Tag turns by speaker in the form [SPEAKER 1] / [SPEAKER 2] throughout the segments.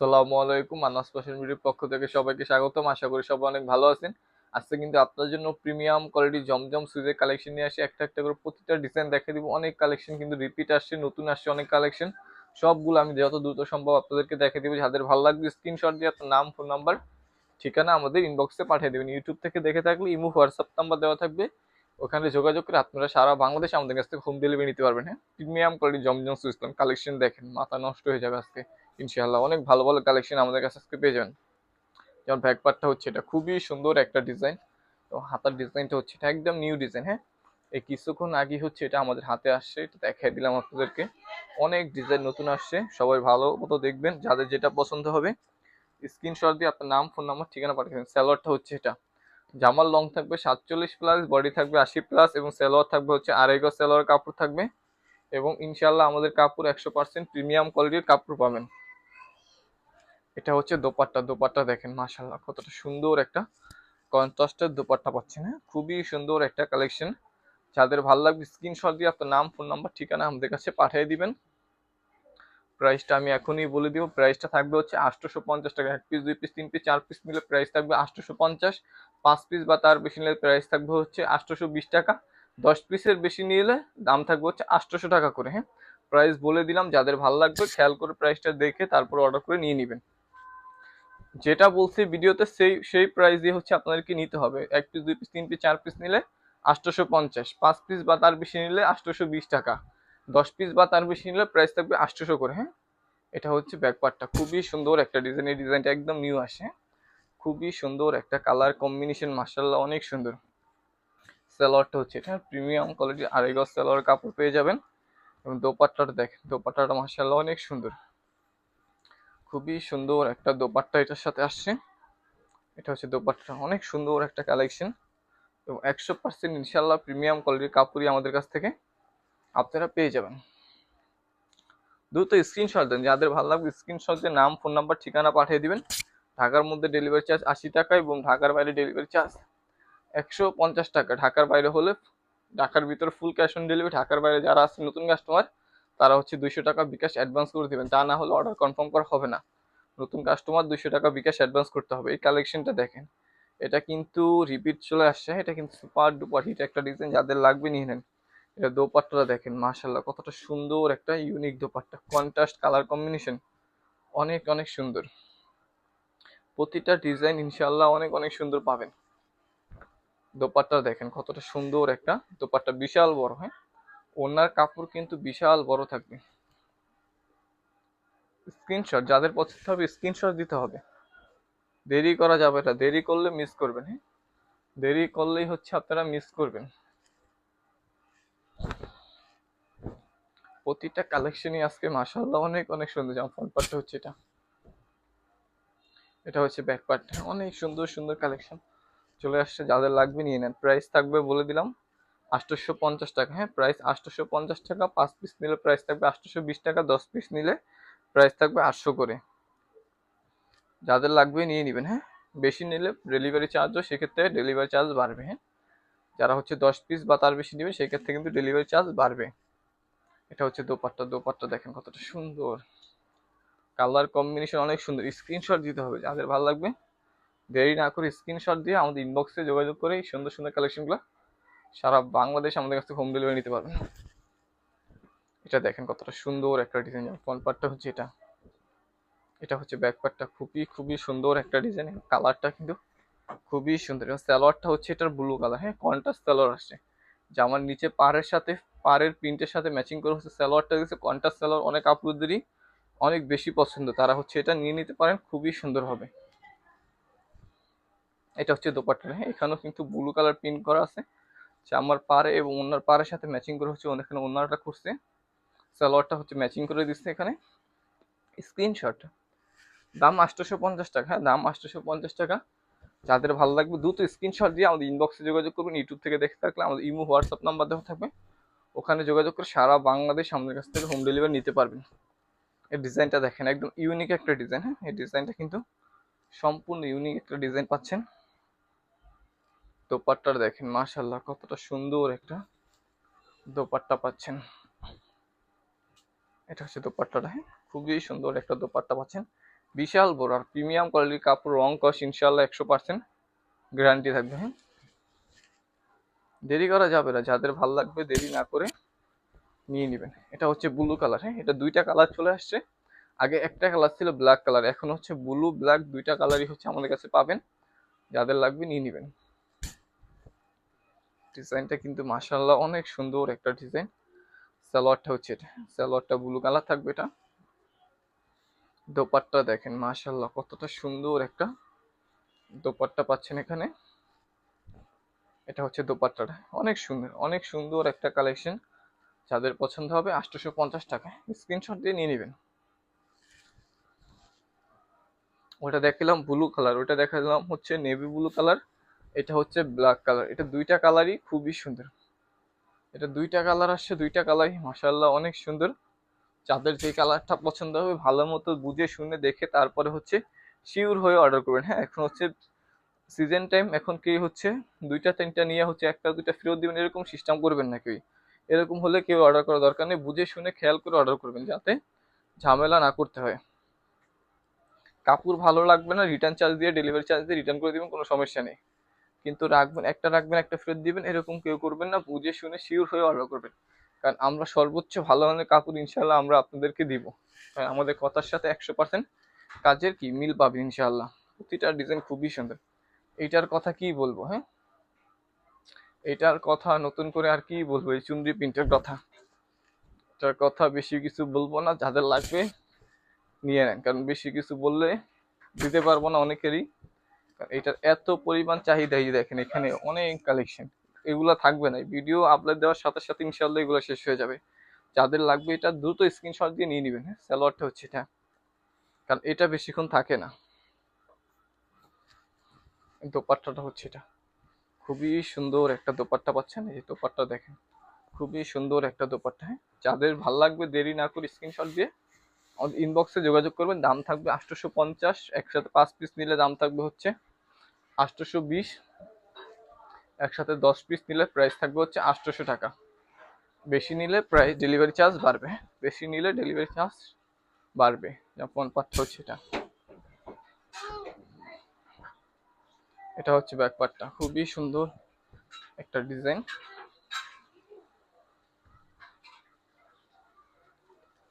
[SPEAKER 1] আসসালামু আলাইকুম, আনাস ফ্যাশন ভিডিওর পক্ষ থেকে সবাইকে স্বাগতম। আশা করি সবাই অনেক ভালো আছেন। আজকে কিন্তু আপনার জন্য প্রিমিয়াম কোয়ালিটি জমজম সুইজের কালেকশন নিয়ে আসি। একটা একটা করে প্রতিটা ডিজাইন দেখে দিব। অনেক কালেকশন কিন্তু রিপিট আসছে, নতুন আসছে, অনেক কালেকশন। সবগুলো আমি যত দ্রুত সম্ভব আপনাদেরকে দেখে দিব। যাদের ভালো লাগবে স্ক্রিনশট দিয়ে আপনার নাম ফোন নাম্বার ঠিকানা আমাদের ইনবক্সে পাঠিয়ে দেবেন। ইউটিউব থেকে দেখে থাকলে ইমো হোয়াটসঅ্যাপ নাম্বার দেওয়া থাকবে। ওখানে যোগাযোগ করে আপনারা সারা বাংলাদেশে আমাদের কাছ থেকে হোম ডেলিভারি নিতে পারবেন হ্যাঁ? প্রিমিয়াম কোয়ালিটি জমজম সুইজ কালেকশন দেখেন, মাথা নষ্ট হয়ে যাবে আজকে। ইনশাআল্লাহ। অনেক ভালো ভালো কালেকশন আমাদের কাছে আজকে পেয়ে যাবেন। যেমন ব্যাক পার্টটা হচ্ছে এটা। খুবই সুন্দর একটা ডিজাইন তো হাতার ডিজাইনটা হচ্ছে এটা একদম নিউ ডিজাইন হ্যাঁ? এই কিছুক্ষণ আগে হচ্ছে এটা আমাদের হাতে আসছে। এটা দেখাই দিলাম আপনাদেরকে। অনেক ডিজাইন নতুন আসছে। সবাই ভালো মতো দেখবেন। যাদের যেটা পছন্দ হবে স্ক্রিনশট দিয়ে আপনার নাম ফোন নাম্বার ঠিকানা পাঠাবেন স্যালোয়ারটা হচ্ছে এটা। জামার লং থাকবে সাতচল্লিশ প্লাস বডি থাকবে আশি প্লাস এবং স্যালোয়ার থাকবে হচ্ছে আড়াই গজ স্যালোয়ার কাপড় থাকবে। এবং ইনশাল্লাহ আমাদের কাপড় একশো পার্সেন্ট প্রিমিয়াম কোয়ালিটির কাপড় পাবেন। এটা হচ্ছে দোপাট্টা দোপাট্টা দেখেন মাশাল্লাহ কতটা সুন্দর একটা কন্ট্রাস্টের দোপাট্টা পাচ্ছেন হ্যাঁ? খুবই সুন্দর একটা কালেকশন যাদের ভালো লাগবে স্ক্রিনশট দিয়ে আপনার নাম ফোন নাম্বার ঠিকানা আমাদের কাছে পাঠিয়ে দিবেন। প্রাইসটা আমি এখনই বলে দিব প্রাইসটা থাকবে হচ্ছে আটশোশো পঞ্চাশ টাকা, এক পিস দুই পিস তিন পিস চার পিস নিলে প্রাইস থাকবে আটশোশো পঞ্চাশ পাঁচ পিস বা তার বেশি নিলে প্রাইস থাকবে হচ্ছে আটশোশো বিশ টাকা। দশ পিসের বেশি নিলে দাম থাকবে হচ্ছে আটশোশো টাকা করে হ্যাঁ? প্রাইস বলে দিলাম, যাদের ভালো লাগবে, খেয়াল করে প্রাইসটা দেখে তারপর অর্ডার করে নিয়ে নেবেন। যেটা বলছি ভিডিওতে, সেই সেই প্রাইস দিয়ে হচ্ছে আপনাদেরকে নিতে হবে। এক পিস দুই পিস তিন পিস চার পিস নিলে আটশোশো পঞ্চাশ পাঁচ পিস বা তার বেশি নিলে আটশোশো বিশ টাকা। দশ পিস বা তার বেশি নিলে প্রাইস থাকবে আটশোশো করে হ্যাঁ? এটা হচ্ছে ব্যাকপার্টটা খুবই সুন্দর একটা ডিজাইন এই ডিজাইনটা একদম নিউ আসে। খুবই সুন্দর একটা কালার কম্বিনেশন মার্শাল্লাহ অনেক সুন্দর। স্যালোয়ারটা হচ্ছে এটা। প্রিমিয়াম কোয়ালিটির আড়াই গজ কাপড় পেয়ে যাবেন। এবং দোপাট্টাটা দেখেন, দোপাট্টাটা মার্শাল্লাহ অনেক সুন্দর। খুবই সুন্দর একটা দোপাট্টা এটার সাথে আসছে। এটা হচ্ছে দোপাট্টা। অনেক সুন্দর একটা কালেকশন এবং একশো পার্সেন্ট ইনশাল্লাহ প্রিমিয়াম কোয়ালিটির কাপড়ই আমাদের কাছ থেকে আপনারা পেয়ে যাবেন। দ্রুত স্ক্রিনশট দেন। যাদের ভালো লাগবে স্ক্রিনশট দিয়ে নাম ফোন নাম্বার ঠিকানা পাঠিয়ে দিবেন। ঢাকার মধ্যে ডেলিভারি চার্জ আশি টাকা এবং ঢাকার বাইরে ডেলিভারি চার্জ একশো পঞ্চাশ টাকা। ঢাকার বাইরে হলে ঢাকার ভিতরে ফুল ক্যাশ অন ডেলিভারি ঢাকার বাইরে যারা আছে, নতুন কাস্টমার তারা হচ্ছে দুইশো টাকা বিকাশ অ্যাডভান্স করে দেবেন। তা না হলে অর্ডার কনফার্ম করা হবে না। নতুন কাস্টমার দুইশো টাকা বিকাশ অ্যাডভান্স করতে হবে। এই কালেকশনটা দেখেন। এটা কিন্তু রিপিট চলে আসছে। এটা কিন্তু সুপার ডুপার হিট একটা ডিজাইন যাদের লাগবে নিয়ে নেন। এটা দোপাট্টাটা দেখেন মাশাল্লাহ কতটা সুন্দর একটা unique dupatta. Contrast colour combination অনেক অনেক সুন্দর। প্রতিটা ডিজাইন ইনশাল্লাহ অনেক অনেক সুন্দর পাবেন। দোপাট্টা দেখেন, কতটা সুন্দর একটা দোপাট্টা। বিশাল বড় হ্যাঁ? ওনার কাপড় কিন্তু বিশাল বড় থাকবে। স্ক্রিনশট যাদের পছন্দ হবে স্ক্রিনশট দিতে হবে। দেরি করা যাবে না, দেরি করলে মিস করবেন হ্যাঁ? দেরি করলেই হচ্ছে আপনারা মিস করবেন। প্রতিটা কালেকশনই আজকে মাশাআল্লাহ অনেক অনেক সুন্দর যেমন ফ্রন্ট পার্টটা হচ্ছে এটা। এটা হচ্ছে ব্যাক পার্ট অনেক সুন্দর সুন্দর কালেকশন চলে আসছে, যাদের লাগবে নিয়ে নেন। প্রাইস থাকবে বলে দিলাম। আটশোশো পঞ্চাশ টাকা। হ্যাঁ প্রাইস আটশোশো পঞ্চাশ টাকা, পাঁচ পিস নিলে প্রাইস থাকবে আটশোশো বিশ টাকা, দশ পিস নিলে প্রাইস থাকবে আটশো করে। যাদের লাগবে নিয়ে নেবেন হ্যাঁ। বেশি নিলে ডেলিভারি চার্জও সেক্ষেত্রে ডেলিভারি চার্জ বাড়বে হ্যাঁ। যারা হচ্ছে দশ পিস বা তার বেশি নেবে সেক্ষেত্রে কিন্তু ডেলিভারি চার্জ বাড়বে। এটা হচ্ছে দোপাট্টা। দোপাট্টা দেখেন কতটা সুন্দর। কালার কম্বিনেশন অনেক সুন্দর। স্ক্রিনশট দিতে হবে। যাদের ভালো লাগবে, দেরি না করে স্ক্রিনশট দিয়ে আমাদের ইনবক্সে যোগাযোগ করে এই সুন্দর সুন্দর কালেকশনগুলো সারা বাংলাদেশ আমাদের কাছ হোম ডেলিভারি নিতে পারবেন এটা দেখেন কতটা সুন্দর একটা ডিজাইন ফ্রন্ট পার্টটা হচ্ছে এটা। এটা হচ্ছে ব্যাক পার্টটা খুবই খুবই সুন্দর একটা ডিজাইন কালারটা কিন্তু খুবই সুন্দর। এবং স্যালোয়ারটা হচ্ছে এটার ব্লু কালার হ্যাঁ কন্ট্রাস্ট স্যালোয়ার আসছে। জামার নিচে পাড়ের সাথে, পাড়ের প্রিন্টের সাথে ম্যাচিং করে হচ্ছে স্যালোয়ারটা দিচ্ছে কন্ট্রাস্ট স্যালোয়ার অনেক আপুদেরই অনেক বেশি পছন্দ। তারা হচ্ছে এটা নিয়ে নিতে পারেন, খুবই সুন্দর হবে। এটা হচ্ছে দোপাট্টা হ্যাঁ এখানেও কিন্তু ব্লু কালার প্রিন্ট করা আছে। জামার পাড়ে এবং ওনার পাড়ের সাথে ম্যাচিং করে হচ্ছে এখানে ওনারটা করছে সালোয়ারটা হচ্ছে ম্যাচিং করে দিচ্ছে এখানে। স্ক্রিনশট দাম আটশোশো পঞ্চাশ টাকা, দাম আটশোশো পঞ্চাশ টাকা। যাদের ভালো লাগবে দ্রুত স্ক্রিনশট দিয়ে আমাদের ইনবক্সে যোগাযোগ করবেন ইউটিউব থেকে দেখে থাকলে আমাদের ইমো হোয়াটসঅ্যাপ নাম্বার দেওয়া থাকবে। ওখানে যোগাযোগ করে সারা বাংলাদেশ আমাদের কাছ থেকে হোম ডেলিভারি নিতে পারবেন। এই ডিজাইনটা দেখেন, একদম ইউনিক একটা ডিজাইন হ্যাঁ? এই ডিজাইনটা কিন্তু সম্পূর্ণ ইউনিক একটা ডিজাইন পাচ্ছেন। দোপাট্টার দেখেন মাশাল্লাহ কতটা সুন্দর একটা দোপাট্টা পাচ্ছেন। এটা হচ্ছে দোপাট্টাটা হ্যাঁ খুবই সুন্দর একটা দোপাট্টা পাচ্ছেন। বিশাল বড় আর প্রিমিয়াম কোয়ালিটির কাপড়, রং কস ইনশাল্লাহ একশো পার্সেন্ট গ্যারান্টি থাকবে হ্যাঁ। দেরি করা যাবে না, যাদের ভালো লাগবে দেরি না করে নিয়ে নেবেন। এটা হচ্ছে ব্লু কালার হ্যাঁ এটা দুইটা কালার চলে আসছে। আগে একটা কালার ছিল ব্ল্যাক কালার, এখন হচ্ছে ব্লু, ব্ল্যাক, দুইটা কালারই হচ্ছে আমাদের কাছে পাবেন। যাদের লাগবে নিয়ে নেবেন। ডিজাইনটা কিন্তু মাশাল্লাহ অনেক সুন্দর একটা ডিজাইন। সালোয়ারটা হচ্ছে এটা, সালোয়ারটা ব্লু কালার থাকবে এটা। দোপাট্টা দেখেন মাশাল্লাহ কতটা সুন্দর একটা দোপাট্টা পাচ্ছেন এখানে। এটা হচ্ছে দোপাট্টাটা, অনেক সুন্দর অনেক সুন্দর একটা কালেকশন। যাদের পছন্দ হবে আটশোশো পঞ্চাশ টাকায়, স্ক্রিনশট দিয়ে নিয়ে নেবেন। ওটা দেখলাম ব্লু কালার, ওটা দেখালাম হচ্ছে নেভি ব্লু কালার। এটা হচ্ছে ব্ল্যাক কালার এটা দুইটা কালারই খুবই সুন্দর। এটা দুইটা কালার আসছে, দুইটা কালারই মাসাল্লাহ অনেক সুন্দর। যাদের যে কালারটা পছন্দ হবে, ভালো মতো বুঝে, শুনে, দেখে তারপরে হচ্ছে শিওর হয়ে অর্ডার করবেন। হ্যাঁ এখন হচ্ছে সিজন টাইম এখন কি হচ্ছে? দুইটা, তিনটা নিয়ে হচ্ছে একটা, দুইটা ফেরত দিবেন, এরকম সিস্টেম করবেন না কেউ। এরকম হলে কেউ অর্ডার করার দরকার নেই। বুঝে, শুনে, খেয়াল করে অর্ডার করবেন যাতে ঝামেলা না করতে হয়। কাপড় ভালো লাগবে না রিটার্ন চার্জ দিয়ে ডেলিভারি চার্জ দিয়ে রিটার্ন করে দেবেন, কোনো সমস্যা নেই। কিন্তু রাখবেন, একটা রাখবেন, একটা ফেরত দিবেন, এরকম কেউ করবেন না, বুঝে শুনে শিওর হয়ে অর্ডার করবেন। কারণ আমরা সর্বোচ্চ ভালো মানের কাপড় ইনশাল্লাহ আমরা আপনাদেরকে দিব। কারণ আমাদের কথার সাথে একশো পার্সেন্ট কাজের কি মিল পাবেন ইনশাল্লাহ প্রতিটা ডিজাইন খুবই সুন্দর। এইটার কথা কি বলব হ্যাঁ? এটার কথা নতুন করে আর কি বলব, এই চুন্দ্রি প্রিন্টের কথা। এটার কথা বেশি কিছু বলব না, যাদের লাগবে নিয়ে নেন। কারণ বেশি কিছু বললে দিতে পারব না অনেকেরই। কারণ এটার এত পরিমাণ চাহিদা এই দেখেন, এখানে অনেক কালেকশন এগুলো থাকবে না। ভিডিও আপলোড দেওয়ার সাথে সাথে ইনশাল্লাহ এগুলো শেষ হয়ে যাবে। যাদের লাগবে এটা দ্রুত স্ক্রিনশট দিয়ে নিয়ে নেবেন হ্যাঁ? স্যালোয়ারটা হচ্ছে এটা। কারণ এটা বেশিক্ষণ থাকে না। দোপাট্টাটা হচ্ছে এটা। খুবই সুন্দর একটা দোপাট্টা পাচ্ছেন। এই দোপাট্টা দেখেন, খুবই সুন্দর একটা দোপাট্টা হ্যাঁ? যাদের ভালো লাগবে, দেরি না করে স্ক্রিনশট দিয়ে ইনবক্সে যোগাযোগ করবেন। দাম থাকবে আটশোশো পঞ্চাশ, একসাথে পাঁচ পিস নিলে দাম থাকবে হচ্ছে আটশোশো বিশ একসাথে দশ পিস নিলে প্রাইস থাকবে হচ্ছে আটশোশো টাকা। বেশি নিলে প্রায় ডেলিভারি চার্জ বাড়বে। বেশি নিলে ডেলিভারি চার্জ বাড়বে। যেমন পাচ্ছ হচ্ছে এটা এটা হচ্ছে ব্যাকপার্টটা খুবই সুন্দর একটা ডিজাইন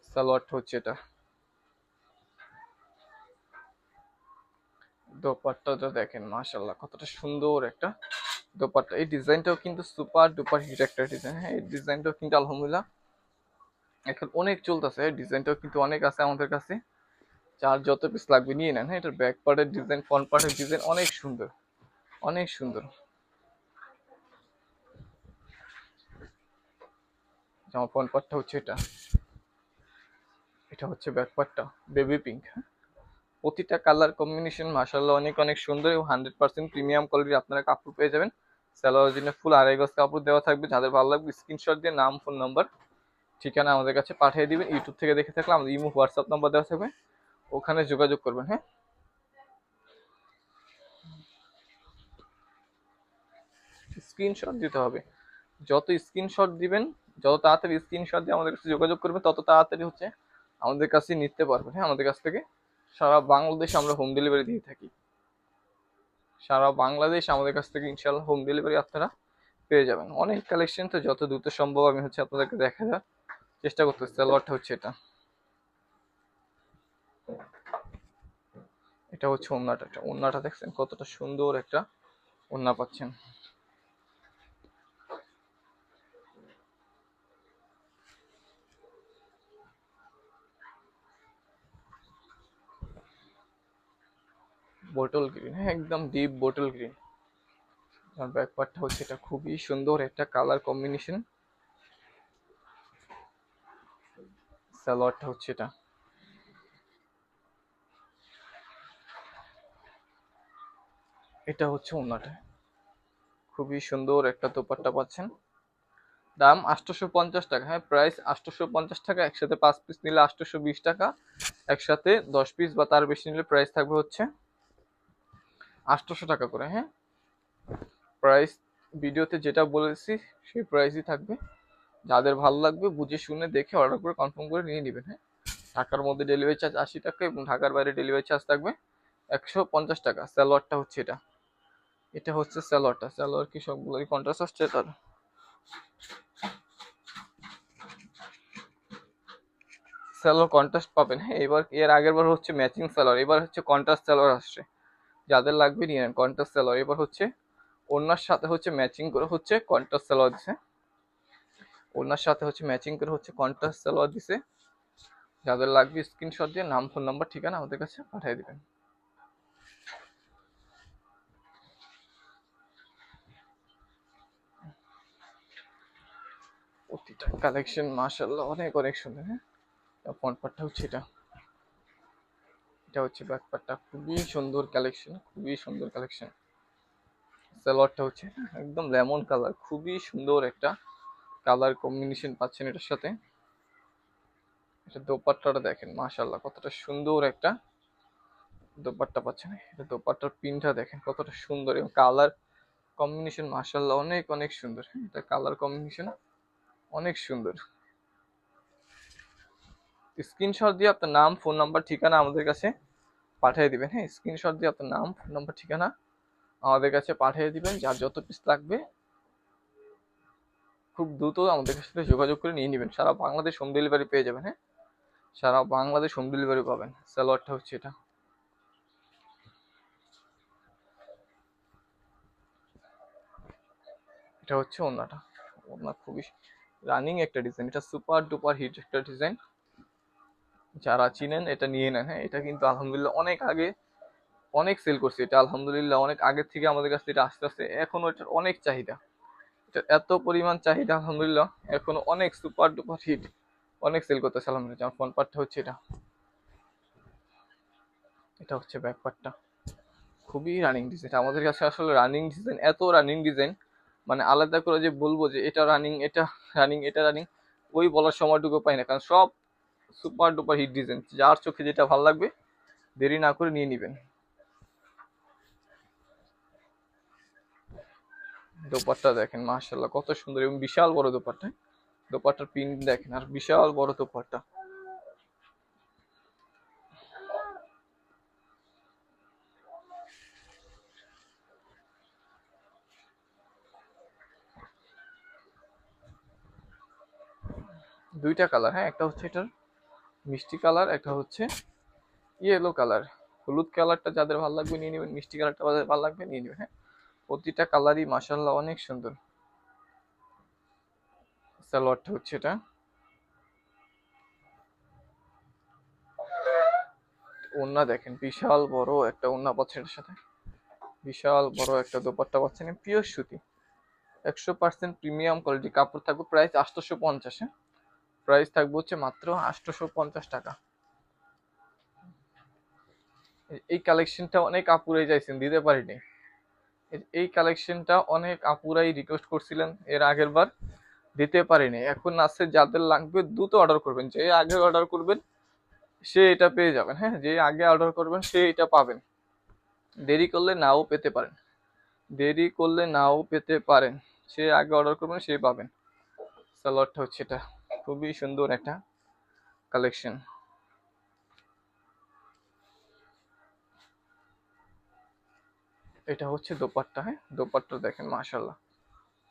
[SPEAKER 1] সালোয়ারটা হচ্ছে এটা। দোপাট্টাটা দেখেন মাশাল্লাহ কতটা সুন্দর একটা দোপাট্টা। এই ডিজাইনটাও কিন্তু সুপার ডুপার হিট একটা ডিজাইন। হ্যাঁ এই ডিজাইনটাও কিন্তু আলহামদুলিল্লাহ এখন অনেক চলতেছে। ডিজাইনটাও কিন্তু অনেক আছে আমাদের কাছে। যার যত পিস লাগবে নিয়ে নেন। হ্যাঁ এটার ব্যাক পার্টের ডিজাইন ফ্রন্ট পার্টের ডিজাইন অনেক সুন্দর। অনেক সুন্দর। জামা ফ্রন্ট পার্টটা হচ্ছে এটা। এটা হচ্ছে ব্যাক পার্টটা বেবি পিঙ্ক প্রতিটা কালার কম্বিনেশন মাসাল্লাহ অনেক অনেক সুন্দর এবং হান্ড্রেড পার্সেন্ট প্রিমিয়াম কোয়ালিটির আপনারা কাপড় পেয়ে যাবেন। সালোয়ার জন্য ফুল আড়াই গজ কাপড় দেওয়া থাকবে। যাদের ভালো লাগবে স্ক্রিনশট দিয়ে নাম ফোন নাম্বার ঠিকানা আমাদের কাছে পাঠিয়ে দিবেন। ইউটিউব থেকে দেখে থাকলে আমাদের ইমো হোয়াটসঅ্যাপ নাম্বার দেওয়া থাকবে। ওখানে যোগাযোগ করবেন হ্যাঁ? স্ক্রিনশট দিতে হবে। যত স্ক্রিনশট দিবেন, যত তাড়াতাড়ি স্ক্রিনশট দিয়ে আমাদের কাছে যোগাযোগ করবেন, তত তাড়াতাড়ি হচ্ছে আমাদের কাছে নিতে পারবেন হ্যাঁ? আমাদের কাছ থেকে। সারা বাংলাদেশে আমরা হোম ডেলিভারি দিয়ে থাকি। সারা বাংলাদেশ আমাদের কাছ থেকে ইনশাল্লাহ হোম ডেলিভারি আপনারা পেয়ে যাবেন। অনেক কালেকশন তো যত দ্রুত সম্ভব আমি হচ্ছে আপনাদেরকে দেখা যাক চেষ্টা করতেছি। সালোয়ারটা হচ্ছে এটা। এটা হচ্ছে ওন্নাটা। একটা ওন্নাটা দেখছেন কতটা সুন্দর একটা ওন্না পাচ্ছেন। বোটল গ্রিন হ্যাঁ একদম ডিপ বোটল গ্রিন আর ব্যাক পার্টটা হচ্ছে এটা খুবই সুন্দর একটা কালার কম্বিনেশন সালোয়ারটা হচ্ছে এটা। এটা হচ্ছে ওনাটা। খুবই সুন্দর একটা দোপাট্টা পাচ্ছেন। দাম আটশোশো পঞ্চাশ টাকা হ্যাঁ প্রাইস আটশোশো পঞ্চাশ টাকা, একসাথে পাঁচ পিস নিলে আটশোশো বিশ টাকা, একসাথে দশ পিস বা তার বেশি নিলে প্রাইস থাকবে হচ্ছে আটশোশো টাকা করে হ্যাঁ? প্রাইস ভিডিওতে যেটা বলেছি, সেই প্রাইসই থাকবে। যাদের ভালো লাগবে, বুঝে শুনে দেখে অর্ডার করে কনফার্ম করে নিয়ে নেবেন হ্যাঁ? ঢাকার মধ্যে ডেলিভারি চার্জ আশি টাকা এবং ঢাকার বাইরে ডেলিভারি চার্জ থাকবে একশো পঞ্চাশ টাকা। স্যালোয়ারটা হচ্ছে এটা। এটা হচ্ছে স্যালোয়ারটা স্যালোয়ার কি সবগুলোই কন্ট্রাস্ট আসছে তার? স্যালোয়ার কন্ট্রাস্ট পাবেন হ্যাঁ? এবার, এর আগের বার হচ্ছে ম্যাচিং স্যালোয়ার এবার হচ্ছে কন্ট্রাস্ট স্যালোয়ার আসছে। যাদের লাগবে নিয়ে নেন কন্ট্রাস্ট এবার হচ্ছে, ওনার সাথে হচ্ছে ম্যাচিং করে হচ্ছে কন্ট্রাস্ট সালোয়ার দিছে। ওনার সাথে হচ্ছে ম্যাচিং করে হচ্ছে কন্ট্রাস্ট সালোয়ার দিছে। যাদের লাগবে স্ক্রিনশট দিয়ে নাম ফোন নাম্বার ঠিকানা আমাদের কাছে পাঠিয়ে দিবেন। প্রতিটা কালেকশন মাশাল্লাহ অনেক অনেক সুন্দর হ্যাঁ? ফ্রন্ট পার্টটা হচ্ছে এটা। এটা হচ্ছে ব্যাক পার্টটা খুবই সুন্দর কালেকশন খুবই সুন্দর কালেকশন সালোয়ারটা হচ্ছে একদম লেমন কালার খুবই সুন্দর একটা কালার কম্বিনেশন পাচ্ছেন এটার সাথে। এটা দোপাট্টাটা দেখেন মাশাল্লাহ কতটা সুন্দর একটা দোপাট্টা পাচ্ছেন। এটা দোপাট্টার পিনটা দেখেন কতটা সুন্দর এবং কালার কম্বিনেশন মাশাল্লাহ অনেক অনেক সুন্দর। হ্যাঁ, এটা কালার কম্বিনেশন অনেক সুন্দর। স্ক্রিনশট দিয়ে আপনার নাম ফোন নাম্বার ঠিকানা আমাদের কাছে পাঠিয়ে দিবেন। হ্যাঁ স্ক্রিনশট দিয়ে আপনার নাম ফোন নাম্বার ঠিকানা আমাদের কাছে পাঠিয়ে দিবেন। যার যত পিস লাগবে, খুব দ্রুত আমাদের সাথে যোগাযোগ করে নিয়ে নেবেন। সারা বাংলাদেশ হোম ডেলিভারি পেয়ে যাবেন হ্যাঁ? সারা বাংলাদেশ হোম ডেলিভারি পাবেন। সালোয়ারটা হচ্ছে এটা। এটা হচ্ছে ওনাটা ওনা খুবই রানিং একটা ডিজাইন এটা সুপার ডুপার হিট একটা ডিজাইন যারা চিনেন, এটা নিয়ে নেন। হ্যাঁ এটা কিন্তু আলহামদুলিল্লাহ অনেক আগে, অনেক সেল করছে। এটা আলহামদুলিল্লাহ অনেক আগের থেকে আমাদের কাছে এটা আস্তে আস্তে এখনও এটার অনেক চাহিদা। এটা এত পরিমাণ চাহিদা আলহামদুলিল্লাহ, এখনও অনেক সুপার ডুপার হিট অনেক সেল করতেছে আলহামদুলিল্লাহ। আমার ফোন পার্টটা হচ্ছে এটা। এটা হচ্ছে ব্যাক পার্টটা খুবই রানিং ডিজাইন আমাদের কাছে আসলে রানিং ডিজাইন এত রানিং ডিজাইন মানে আলাদা করে যে বলব যে এটা রানিং এটা রানিং এটা রানিং ওই বলার সময়টুকু পাই না। কারণ সব সুপার ডুপার হিট ডিজাইন। যার চোখে যেটা ভালো লাগবে, দেরি না করে নিয়ে নেবেন। দোপাট্টা দেখেন মাশাল্লাহ কত সুন্দর এবং বিশাল বড় দোপাট্টা। দোপাট্টার পিন দেখেন, আর বিশাল বড় দোপাট্টা। দুইটা কালার হ্যাঁ একটা হচ্ছে এটার। মিষ্টি কালার, একটা হচ্ছে ইয়েলো কালার। হলুদ কালারটা যাদের ভালো লাগবে নিয়ে নেবেন, মিষ্টি কালারটা যাদের ভালো লাগবে নিয়ে নেবেন হ্যাঁ? প্রতিটা কালারই মাসাল্লাহ অনেক সুন্দর। সালোয়ারটা হচ্ছে এটা। ওন্না দেখেন, বিশাল বড় একটা ওন্না পাচ্ছেন এর সাথে। বিশাল বড় একটা দোপাট্টা পাচ্ছেন পিওর সুতি। একশো পার্সেন্ট প্রিমিয়াম কোয়ালিটি কাপড় থাকবে প্রাইস আটশোশো পঞ্চাশ হ্যাঁ? প্রাইস থাকবে হচ্ছে মাত্র আটশোশো পঞ্চাশ টাকা। এই কালেকশনটা অনেক আপুরাই চাইছেন, দিতে পারিনি। এই কালেকশনটা অনেক আপুরাই রিকোয়েস্ট করছিলেন, এর আগের বার দিতে পারিনি। এখন আছে যাদের লাগবে, দ্রুত অর্ডার করবেন। যে আগে অর্ডার করবেন, সে এটা পেয়ে যাবেন হ্যাঁ? যে আগে অর্ডার করবেন, সে এটা পাবেন। দেরি করলে নাও পেতে পারেন। দেরি করলে নাও পেতে পারেন। সে আগে অর্ডার করবেন, সে পাবেন। সালোয়ারটা হচ্ছে এটা। খুবই সুন্দর একটা কালেকশন এটা হচ্ছে দোপাট্টা হ্যাঁ? দোপাট্টা দেখেন মাশাল্লাহ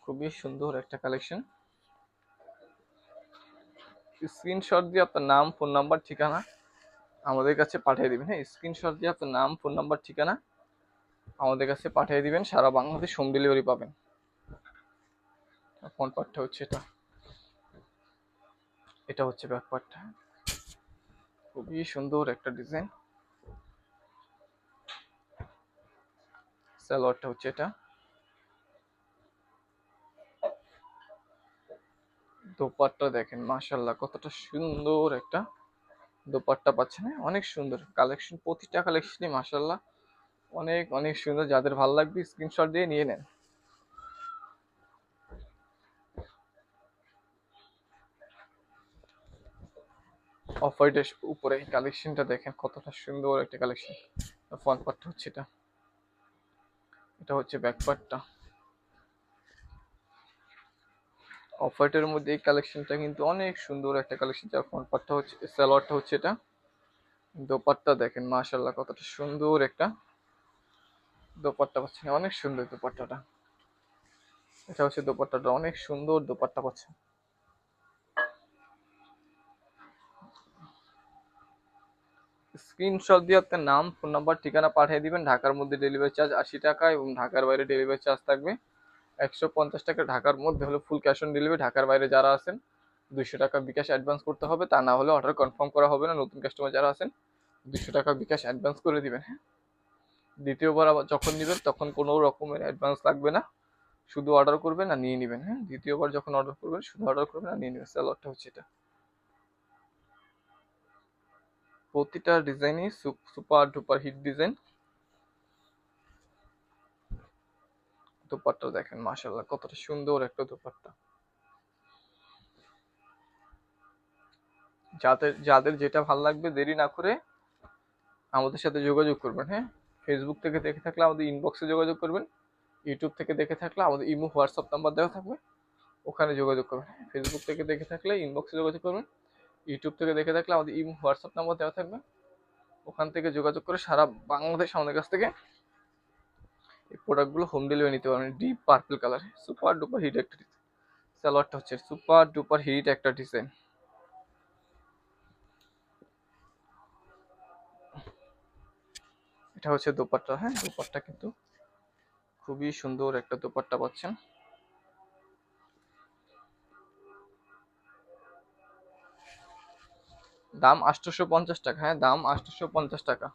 [SPEAKER 1] খুবই সুন্দর একটা কালেকশন স্ক্রিনশট দিয়ে আপনার নাম ফোন নাম্বার ঠিকানা আমাদের কাছে পাঠিয়ে দিবেন হ্যাঁ? স্ক্রিনশট দিয়ে আপনার নাম ফোন নাম্বার ঠিকানা আমাদের কাছে পাঠিয়ে দিবেন, সারা বাংলাদেশ হোম ডেলিভারি পাবেন। ফোন পার্টটা হচ্ছে এটা। এটা হচ্ছে ব্যাক পার্টটা খুবই সুন্দর একটা ডিজাইন। সালোয়ারটা হচ্ছে এটা। দোপাট্টা দেখেন মাশাল্লাহ কতটা সুন্দর একটা দোপাট্টা পাচ্ছেন হ্যাঁ? অনেক সুন্দর কালেকশন, প্রতিটা কালেকশনই মাশাল্লাহ অনেক অনেক সুন্দর, যাদের ভালো লাগবে স্ক্রিনশট দিয়ে নিয়ে নেন। অফ হোয়াইটের উপরে কালেকশনটা দেখেন, কতটা সুন্দর একটা কালেকশন ফ্রন্ট পার্টটা হচ্ছে এটা। এটা হচ্ছে ব্যাক পার্টটা অফ হোয়াইটের মধ্যে এই কালেকশনটা কিন্তু অনেক সুন্দর একটা কালেকশন যার ফ্রন্ট পার্টটা হচ্ছে সালোয়ারটা হচ্ছে এটা। দোপাট্টা দেখেন মাশাল্লাহ কতটা সুন্দর একটা। দোপাট্টা পাচ্ছেন, অনেক সুন্দর দোপাট্টাটা। এটা হচ্ছে দোপাট্টাটা, অনেক সুন্দর দোপাট্টা পাচ্ছেন। স্ক্রিনশট দিয়ে আপনার নাম ফোন নাম্বার ঠিকানা পাঠিয়ে দিবেন। ঢাকার মধ্যে ডেলিভারি চার্জ আশি টাকা এবং ঢাকার বাইরে ডেলিভারি চার্জ থাকবে একশো পঞ্চাশ টাকা। ঢাকার মধ্যে হলে ফুল ক্যাশ অন ডেলিভারি ঢাকার বাইরে যারা আছেন দুশো টাকা বিকাশ অ্যাডভান্স করতে হবে। তা না হলে অর্ডার কনফার্ম করা হবে না, নতুন কাস্টমার যারা আছেন দুশো টাকা বিকাশ অ্যাডভান্স করে দিবেন হ্যাঁ? দ্বিতীয়বার আবার যখন নেবেন, তখন কোনো রকমের অ্যাডভান্স লাগবে না। শুধু অর্ডার করবেন আর নিয়ে নেবেন হ্যাঁ? দ্বিতীয়বার যখন অর্ডার করবেন, শুধু অর্ডার করবেন আর নিয়ে নেবেন। স্যালোয়ারটা হচ্ছে এটা। প্রতিটা ডিজাইনই super duper hit design dupatta দেখেন মাশাল্লাহ কতটা সুন্দর একটা দোপাট্টা। যাদের যাদের যেটা ভালো লাগবে দেরি না করে আমাদের সাথে যোগাযোগ করবেন হ্যাঁ? ফেসবুক থেকে দেখে থাকলে আমাদের ইনবক্সে যোগাযোগ করবেন ইউটিউব থেকে দেখে থাকলে আমাদের ইমো হোয়াটসঅ্যাপ নাম্বার দেওয়া থাকবে, ওখানে যোগাযোগ করবেন ফেসবুক থেকে দেখে থাকলে ইনবক্সে যোগাযোগ করবেন। ইউটিউব থেকে দেখে থাকলে আমাদের ইমো, হোয়াটসঅ্যাপ নাম্বার দেওয়া থাকবে। ওখান থেকে যোগাযোগ করে সারা বাংলাদেশ আমাদের কাছ থেকে এই প্রোডাক্টগুলো হোম ডেলিভারি নিতে পারবেন। Deep purple colour super duper hit একটা ডিজাইন সালোয়ারটা হচ্ছে সুপার ডুপার হিট একটা ডিজাইন এটা হচ্ছে দোপাট্টা হ্যাঁ দোপাট্টা কিন্তু খুবই সুন্দর একটা দোপাট্টা পাচ্ছেন। দাম আটশোশো পঞ্চাশ টাকা হ্যাঁ দাম আটশোশো পঞ্চাশ টাকা।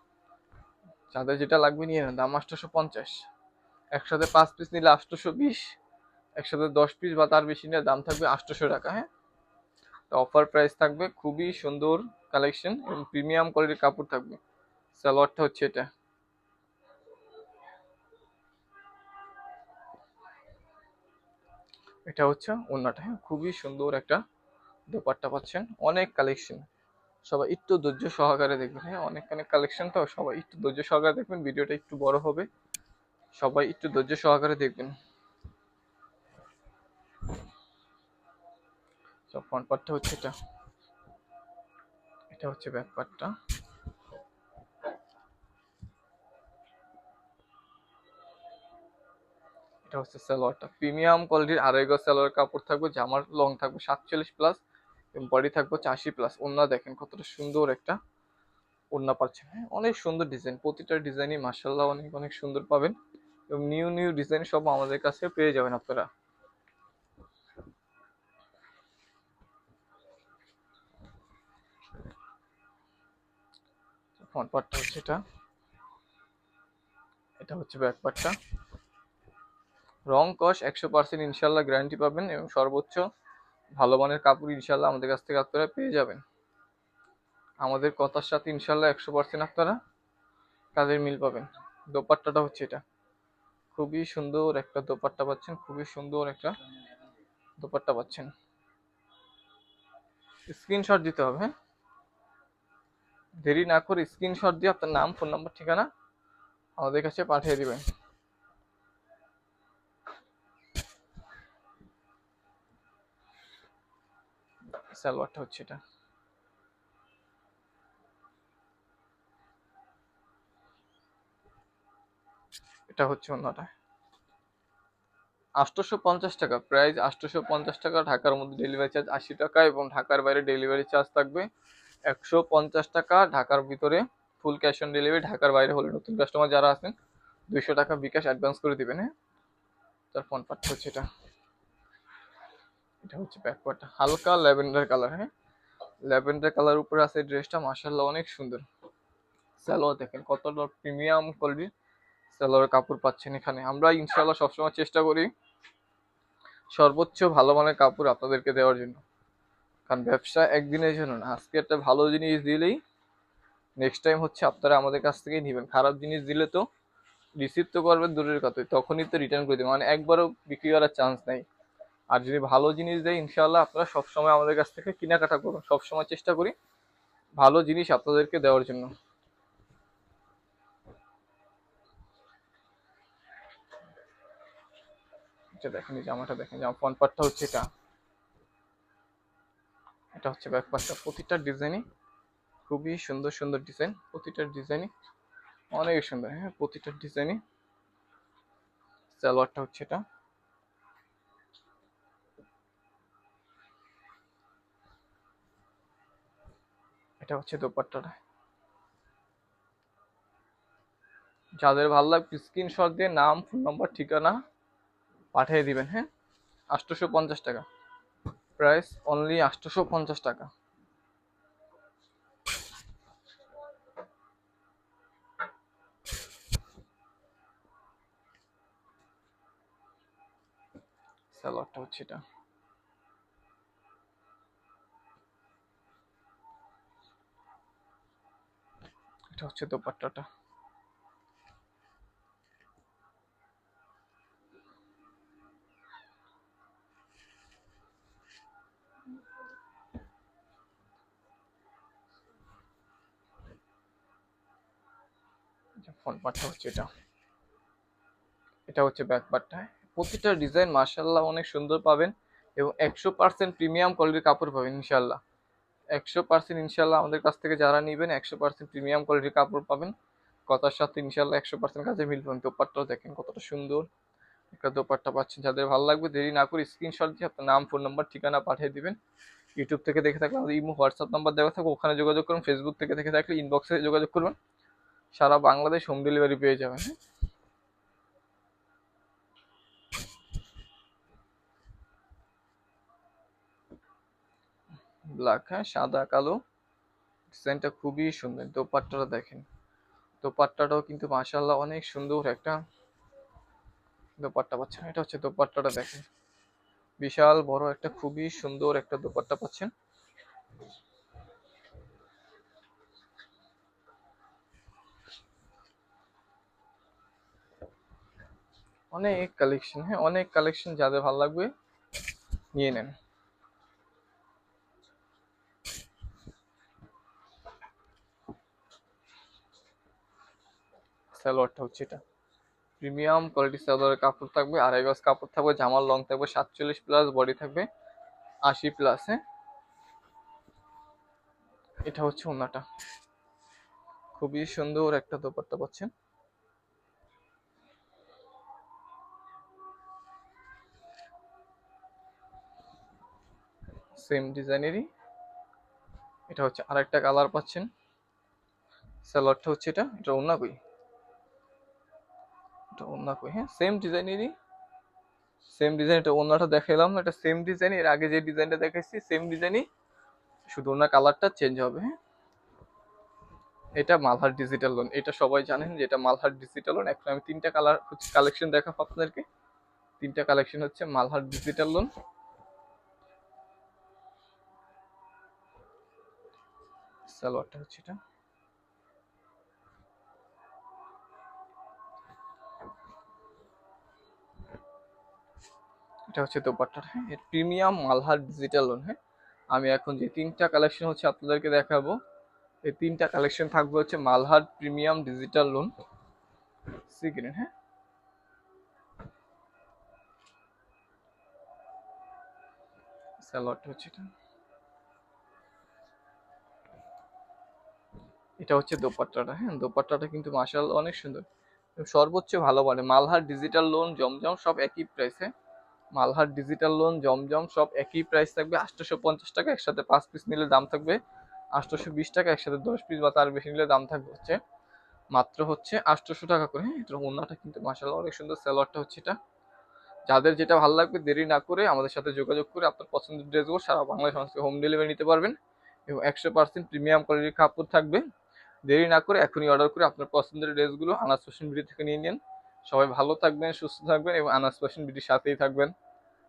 [SPEAKER 1] যাদের যেটা লাগবে নিয়ে নেন, দাম আটশোশো পঞ্চাশ একসাথে পাঁচ পিস নিলে আটশোশো বিশ একসাথে দশ পিস বা তার বেশি নিলে দাম থাকবে আটশোশো টাকা হ্যাঁ। তো অফার প্রাইস থাকবে, খুবই সুন্দর কালেকশন এবং প্রিমিয়াম কোয়ালিটির কাপড় থাকবে। সালোয়ারটা হচ্ছে এটা। এটা হচ্ছে ওন্নাটা হ্যাঁ খুবই সুন্দর একটা দোপাট্টা পাচ্ছেন, অনেক কালেকশন সবাই একটু ধৈর্য সহকারে দেখবেন। হ্যাঁ অনেক অনেক কালেকশন তো, সবাই একটু ধৈর্য সহকারে দেখবেন, ভিডিওটা একটু বড় হবে। সবাই একটু ধৈর্য সহকারে দেখবেন। পার্টটা হচ্ছে এটা। এটা হচ্ছে ব্যাক পার্টটা এটা হচ্ছে সালোয়ারটা প্রিমিয়াম কোয়ালিটির আড়াই গজ সালোয়ার কাপড় থাকবে জামার লং থাকবে সাতচল্লিশ প্লাস বডি থাকবে হচ্ছে আশি প্লাস ওন্না দেখেন কতটা সুন্দর একটা ওন্না পাচ্ছেন। হ্যাঁ অনেক সুন্দর ডিজাইন প্রতিটা ডিজাইনই মার্শাল্লাহ অনেক অনেক সুন্দর পাবেন। এবং নিউ নিউ ডিজাইন সব আমাদের কাছে পেয়ে যাবেন আপনারা। ফ্রন্ট এটা। হচ্ছে ব্যাক রং কস একশো পার্সেন্ট ইনশাল্লাহ গ্যারান্টি পাবেন এবং সর্বোচ্চ ভালো মানের কাপড় ইনশাল্লাহ আমাদের কাছ থেকে আপনারা পেয়ে যাবেন। আমাদের কথার সাথে ইনশাল্লাহ একশো পার্সেন্ট আপনারা কাজের মিল পাবেন। দোপাট্টাটা হচ্ছে এটা। খুবই সুন্দর একটা দোপাট্টা পাচ্ছেন, খুবই সুন্দর একটা দোপাট্টা পাচ্ছেন। স্ক্রিনশট দিতে হবে হ্যাঁ? দেরি না করে স্ক্রিনশট দিয়ে আপনার নাম, ফোন নাম্বার, ঠিকানা আমাদের কাছে পাঠিয়ে দিবেন। সালোয়ারটা হচ্ছে এটা। এটা হচ্ছে অন্যটা। আটশোশো পঞ্চাশ টাকা প্রাইস আটশোশো পঞ্চাশ টাকা ঢাকার মধ্যে ডেলিভারি চার্জ আশি টাকা এবং ঢাকার বাইরে ডেলিভারি চার্জ থাকবে একশো পঞ্চাশ টাকা। ঢাকার ভিতরে ফুল ক্যাশ অন ডেলিভারি ঢাকার বাইরে হলে নতুন কাস্টমার যারা আছেন, দুইশো টাকা বিকাশ অ্যাডভান্স করে দিবেন হ্যাঁ? তার ফোন পার্ট হচ্ছে এটা। এটা হচ্ছে ব্যাক পার্টটা হালকা ল্যাভেন্ডার কালার হ্যাঁ? ল্যাভেন্ডার কালার উপরে আছে ড্রেসটা মার্শাল্লাহ অনেক সুন্দর। সালোয়ার দেখেন কতটা প্রিমিয়াম কোয়ালিটির সালোয়ার কাপড় পাচ্ছেন এখানে। আমরা ইনশাল্লাহ সবসময় চেষ্টা করি সর্বোচ্চ ভালো মানের কাপড় আপনাদেরকে দেওয়ার জন্য। কারণ ব্যবসা একদিনের জন্য না, আজকে একটা ভালো জিনিস দিলেই নেক্সট টাইম হচ্ছে আপনারা আমাদের কাছ থেকেই নেবেন। খারাপ জিনিস দিলে তো রিসিভ তো করবেন, দূরের কথা, তখনই তো রিটার্ন করে দেবেন। মানে একবারও বিক্রি করার চান্স নেই। আর যদি ভালো জিনিস দেয় ইনশাল্লাহ আপনারা সবসময় আমাদের কাছ থেকে কেনাকাটা করুন। সবসময় চেষ্টা করি ভালো জিনিস আপনাদেরকে দেওয়ার জন্য। দেখেন জামাটা দেখেন, জামা ফ্রন্ট পার্টটা হচ্ছে এটা। এটা হচ্ছে ব্যাকপাসটা প্রতিটা ডিজাইনই খুবই সুন্দর সুন্দর ডিজাইন প্রতিটা ডিজাইনই অনেক সুন্দর। হ্যাঁ প্রতিটা ডিজাইনই সালোয়ারটা হচ্ছে এটা। এটা হচ্ছে দোপাট্টাটা। যাদের ভালো লাগবে স্ক্রিনশট দিয়ে নাম ফোন নাম্বার ঠিকানা পাঠিয়ে দিবেন হ্যাঁ? আটশোশো পঞ্চাশ টাকা। প্রাইস অনলি আটশোশো পঞ্চাশ টাকা স্যালাডটা হচ্ছে এটা। এটা হচ্ছে দোপাট্টাটা। ফ্রন্ট হচ্ছে এটা। এটা হচ্ছে ব্যাক পার্টটা প্রতিটা ডিজাইন মার্শাল্লাহ অনেক সুন্দর পাবেন এবং একশো পার্সেন্ট প্রিমিয়াম কোয়ালিটির কাপড় পাবেন ইনশাল্লাহ একশো পার্সেন্ট ইনশাল্লাহ আমাদের কাছ থেকে যারা নেবেন, একশো পার্সেন্ট প্রিমিয়াম কোয়ালিটির কাপড় পাবেন। কথার সাথে ইনশাল্লাহ একশো পার্সেন্ট কাজে মিল পাবেন। দোপাট্টাও দেখেন কতটা সুন্দর। একটা দোপাট্টা পাচ্ছেন যাদের ভালো লাগবে, দেরি না করে স্ক্রিনশট দিয়ে আপনার নাম ফোন নাম্বার ঠিকানা পাঠিয়ে দিবেন। ইউটিউব থেকে দেখে থাকলে আমাদের ইমো হোয়াটসঅ্যাপ নাম্বার দেওয়া থাকবে। ওখানে যোগাযোগ করুন ফেসবুক থেকে দেখে থাকলে ইনবক্সে যোগাযোগ করবেন। সারা বাংলাদেশ হোম ডেলিভারি পেয়ে যাবেন হ্যাঁ? ব্ল্যাক হ্যাঁ সাদা, কালো। ডিজাইনটা খুবই সুন্দর। দোপাট্টাটা দেখেন। দোপাট্টাটাও কিন্তু মাশাল্লাহ অনেক সুন্দর একটা দোপাট্টা পাচ্ছেন। এটা হচ্ছে দোপাট্টাটা দেখেন। বিশাল বড় একটা, খুবই সুন্দর একটা দোপাট্টা পাচ্ছেন। অনেক কালেকশন হ্যাঁ অনেক কালেকশন যাদের ভালো লাগবে নিয়ে নেন। সালোয়ারটা হচ্ছে এটা। প্রিমিয়াম কোয়ালিটি সালোয়ারের কাপড় থাকবে, আড়াই গজ কাপড় থাকবে, জামার লং থাকবে, সাতচল্লিশ প্লাস বডি থাকবে, আশি প্লাস হ্যাঁ? এটা হচ্ছে ওনাটা। খুবই সুন্দর একটা দোপাট্টা পাচ্ছেন। সেম ডিজাইনেরই। এটা হচ্ছে আরেকটা কালার পাচ্ছেন। সালোয়ারটা হচ্ছে এটা এটা কই এটা ওনা কই হ্যাঁ সেম ডিজাইনেরই সেম ডিজাইন এটা ওনাটা দেখাইলাম, এটা সেম ডিজাইন এর আগে যে ডিজাইনটা দেখাইছি সেম ডিজাইনই শুধু ওনার কালারটা চেঞ্জ হবে হ্যাঁ। এটা মালহার ডিজিটাল লোন এটা সবাই জানেন যে এটা মালহার ডিজিটাল লোন এখন আমি তিনটা কালার হচ্ছে কালেকশন দেখাবো আপনাদেরকে। তিনটা কালেকশন হচ্ছে মালহার ডিজিটাল লোন সালোয়ারটা হচ্ছে এটা। এটা হচ্ছে দোপাট্টার হ্যাঁ এর প্রিমিয়াম মালহার ডিজিটাল লোন হ্যাঁ। আমি এখন যে তিনটা কালেকশন হচ্ছে আপনাদেরকে দেখাবো, এই তিনটা কালেকশন থাকবে হচ্ছে মালহার প্রিমিয়াম ডিজিটাল লোন সিগ্রেন হ্যাঁ। সালোয়ারটা হচ্ছে এটা। এটা হচ্ছে দোপাট্টাটা হ্যাঁ। দোপাট্টাটা কিন্তু মাসাল অনেক সুন্দর। সর্বোচ্চ ভালো মানে মালহার ডিজিটাল লোন জমজম সব একই প্রাইসে মালহার ডিজিটাল লোন জমজম, সব একই প্রাইস থাকবে। আটশোশো পঞ্চাশ টাকা একসাথে পাঁচ পিস নিলে দাম থাকবে। আটশোশো বিশ টাকা একসাথে দশ পিস বা তার বেশি নিলে দাম থাকবে হচ্ছে, মাত্র হচ্ছে আটশোশো টাকা করে। হ্যাঁ এটা ওনাটা কিন্তু মাসাল অনেক সুন্দর স্যালোয়ারটা হচ্ছে এটা। যাদের যেটা ভালো লাগবে দেরি না করে আমাদের সাথে যোগাযোগ করে আপনার পছন্দের ড্রেসগুলো সারা বাংলাদেশ হোম ডেলিভারি নিতে পারবেন এবং একশো পার্সেন্ট প্রিমিয়াম কোয়ালিটির কাপড় থাকবে। দেরি না করে এখনই অর্ডার করে আপনার পছন্দের ড্রেসগুলো আনাস ফ্যাশন বিডি থেকে নিয়ে নিন। সবাই ভালো থাকবেন সুস্থ থাকবেন এবং আনাস ফ্যাশন বিটির সাথেই থাকবেন।